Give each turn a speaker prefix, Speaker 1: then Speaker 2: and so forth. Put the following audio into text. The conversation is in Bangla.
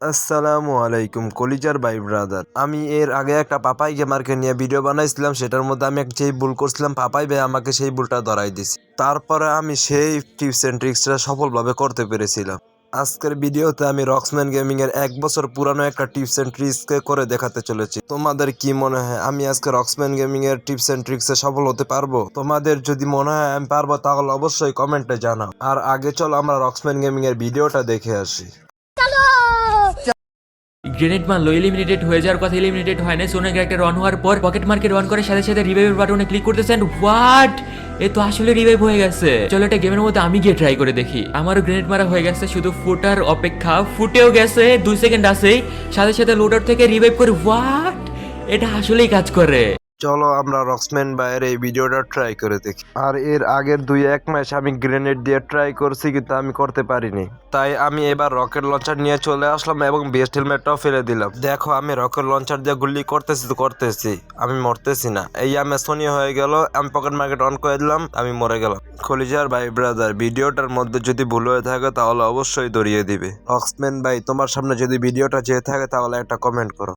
Speaker 1: আসসালামু আলাইকুম, কলিজার বাই ব্রাদার। আমি এর আগে একটা পাপাই গেমারকে নিয়ে ভিডিও বানাইছিলাম, সেটার মধ্যে আমি এক যেই ভুল করছিলাম, পাপাই ভাই আমাকে সেই ভুলটা ধরাই দিছি। তারপরে আমি সেই টিপস এন্ড ট্রিক্সটা সফলভাবে করতে পেরেছিলাম। আজকের ভিডিওতে আমি রক্সম্যান গেমিং এর এক বছর পুরানো একটা টিপস এন্ড ট্রিক্সকে করে দেখাতে চলেছি। তোমাদের কি মনে হয়, আমি আজকে রক্সম্যান গেমিং এর টিপস এন্ড ট্রিক্সে সফল হতে পারব? তোমাদের যদি মনে হয় আমি পারব, তাহলে অবশ্যই কমেন্টে জানাও। আর আগে চলো আমরা রক্সম্যান গেমিং এর ভিডিওটা দেখে আসি।
Speaker 2: গ্রেনেড মারলো এলিমিনেটেড হয়ে যাওয়ার কথা এলিমিনেটেড হয় না সোনার ক্যারেক্টার অন হওয়ার পর পকেট মার্কেট অন করে সাথে সাথে রিভাইভের বাটনে ক্লিক করতেছেন হোয়াট এ তো আসলে রিভাইভ হয়ে গেছে। চলো এটা গেমের মধ্যে আমি গিয়ে ট্রাই করে দেখি। আমারও গ্রেনেড মারা হয়ে গেছে, শুধু ফুটার অপেক্ষা। ফুটেও গেছে, দুই সেকেন্ড আছে সাথে সাথে লোডার থেকে রিভাইভ করে হোয়াট এটা আসলেই কাজ করে।
Speaker 1: চলো আমরা রক্সম্যান বাইয়ের এই ভিডিওটা ট্রাই করে দেখি। আর এর আগের দুই এক মাস আমি গ্রেনেড দিয়ে ট্রাই করছি, কিন্তু আমি করতে পারিনি। তাই আমি এবার রকেট লঞ্চার নিয়ে চলে আসলাম এবং বেস্ট হেলমেটটাও ফেলে দিলাম। দেখো, আমি রকেট লঞ্চার দিয়ে গুলি করতেছি তো করতেছি। আমি মরতেছি না। এই আমি সোনি হয়ে গেল, আমি পকেট মার্কেট অন করে দিলাম, আমি মরে গেলাম। খলিজার ভাই ব্রাদার ভিডিওটার মধ্যে যদি ভুল হয়ে থাকে, তাহলে অবশ্যই দড়িয়ে দিবে। রক্সম্যান ভাই, তোমার সামনে যদি ভিডিওটা যেয়ে থাকে, তাহলে একটা কমেন্ট করো।